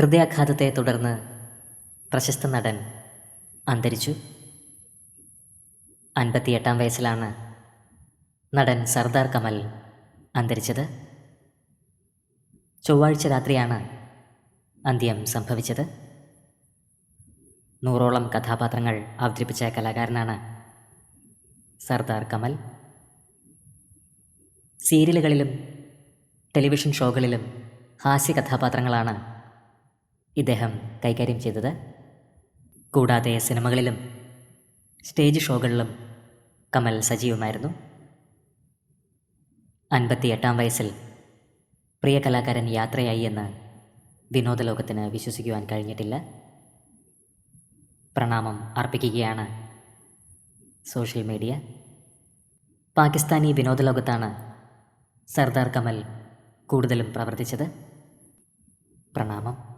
ഹൃദയാഘാതത്തെ തുടർന്ന് പ്രശസ്ത നടൻ അന്തരിച്ചു. അൻപത്തിയെട്ടാം വയസ്സിലാണ് നടൻ സർദാർ കമൽ അന്തരിച്ചത്. ചൊവ്വാഴ്ച രാത്രിയാണ് അന്ത്യം സംഭവിച്ചത്. നൂറോളം കഥാപാത്രങ്ങൾ അവതരിപ്പിച്ച കലാകാരനാണ് സർദാർ കമൽ. സീരിയലുകളിലും ടെലിവിഷൻ ഷോകളിലും ഹാസ്യ കഥാപാത്രങ്ങളാണ് ഇദ്ദേഹം കൈകാര്യം ചെയ്തത്. കൂടാതെ സിനിമകളിലും സ്റ്റേജ് ഷോകളിലും കമൽ സജീവമായിരുന്നു. അൻപത്തിയെട്ടാം വയസ്സിൽ പ്രിയ കലാകാരൻ യാത്രയായി എന്ന് വിനോദലോകത്തിന് വിശ്വസിക്കുവാൻ കഴിഞ്ഞിട്ടില്ല. പ്രണാമം അർപ്പിക്കുകയാണ് സോഷ്യൽ മീഡിയ. പാകിസ്ഥാനി വിനോദലോകത്താണ് സർദാർ കമൽ കൂടുതലും പ്രവർത്തിച്ചത്. പ്രണാമം.